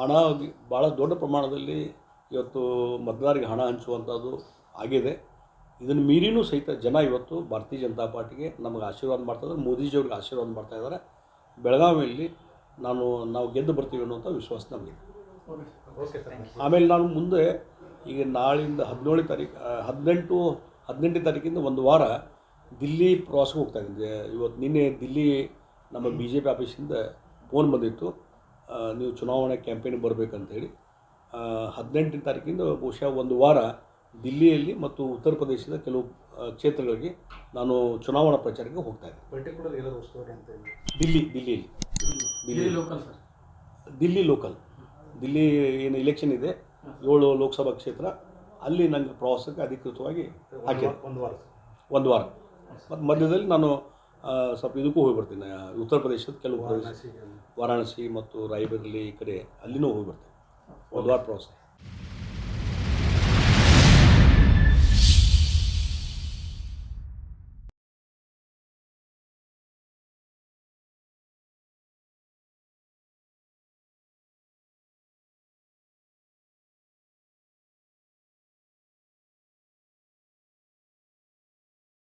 ಹಣ ಭಾಳ ದೊಡ್ಡ ಪ್ರಮಾಣದಲ್ಲಿ ಇವತ್ತು ಮತದಾರರಿಗೆ ಹಣ ಹಂಚುವಂಥದ್ದು ಆಗಿದೆ. ಇದನ್ನು ಮೀರಿನೂ ಸಹಿತ ಜನ ಇವತ್ತು ಭಾರತೀಯ ಜನತಾ ಪಾರ್ಟಿಗೆ ನಮಗೆ ಆಶೀರ್ವಾದ ಮಾಡ್ತಾಯಿದ್ದಾರೆ ಮೋದಿಜಿಯವ್ರಿಗೆ ಆಶೀರ್ವಾದ ಮಾಡ್ತಾ ಇದ್ದಾರೆ. ಬೆಳಗಾವಿಯಲ್ಲಿ ನಾನು, ನಾವು ಗೆದ್ದು ಬರ್ತೀವಿ ಅನ್ನುವಂಥ ವಿಶ್ವಾಸ ನಮಗೆ ಆಮೇಲೆ ನಾನು ಮುಂದೆ ಈಗ ನಾಳಿಂದ ಹದಿನೇಳು ತಾರೀಕು ಹದಿನೆಂಟು, ಹದಿನೆಂಟನೇ ತಾರೀಕಿಂದ ಒಂದು ವಾರ ದಿಲ್ಲಿ ಪ್ರವಾಸಕ್ಕೆ ಹೋಗ್ತಾ ಇದ್ದೆ ಇವತ್ತು ನಿನ್ನೆ ದಿಲ್ಲಿ ನಮ್ಮ ಬಿ ಜೆ ಪಿ ಆಫೀಸಿಂದ ಫೋನ್ ಬಂದಿತ್ತು. ನೀವು ಚುನಾವಣಾ ಕ್ಯಾಂಪೇನ್ ಬರಬೇಕಂತೇಳಿ ಹದಿನೆಂಟನೇ ತಾರೀಕಿಂದ ಬಹುಶಃ ಒಂದು ವಾರ ದಿಲ್ಲಿಯಲ್ಲಿ ಮತ್ತು ಉತ್ತರ ಪ್ರದೇಶದ ಕೆಲವು ಕ್ಷೇತ್ರಗಳಿಗೆ ನಾನು ಚುನಾವಣಾ ಪ್ರಚಾರಕ್ಕೆ ಹೋಗ್ತಾ ಇದ್ದೆ. ದಿಲ್ಲಿ ದಿಲ್ಲಿಯಲ್ಲಿ Delhi local sir Delhi local Delhi ಏನು ಇಲೆಕ್ಷನ್ ಇದೆ ಏಳು ಲೋಕಸಭಾ ಕ್ಷೇತ್ರ ಅಲ್ಲಿ ನನಗೆ ಪ್ರವಾಸಕ್ಕೆ ಅಧಿಕೃತವಾಗಿ ಹಾಕಿದೆ ಒಂದು ವಾರ. ಒಂದು ವಾರ. ಮತ್ತು ಮಧ್ಯದಲ್ಲಿ ನಾನು ಸ್ವಲ್ಪ ಇದಕ್ಕೂ ಹೋಗಿ ಬರ್ತೀನಿ ಉತ್ತರ ಪ್ರದೇಶದ ಕೆಲವು ಪ್ರದೇಶ ವಾರಾಣಸಿ ಮತ್ತು ರಾಯಬರೇಲಿ ಈ ಕಡೆ ಅಲ್ಲಿನೂ ಹೋಗಿ ಬರ್ತೀನಿ ಒಂದು ವಾರ ಪ್ರವಾಸ.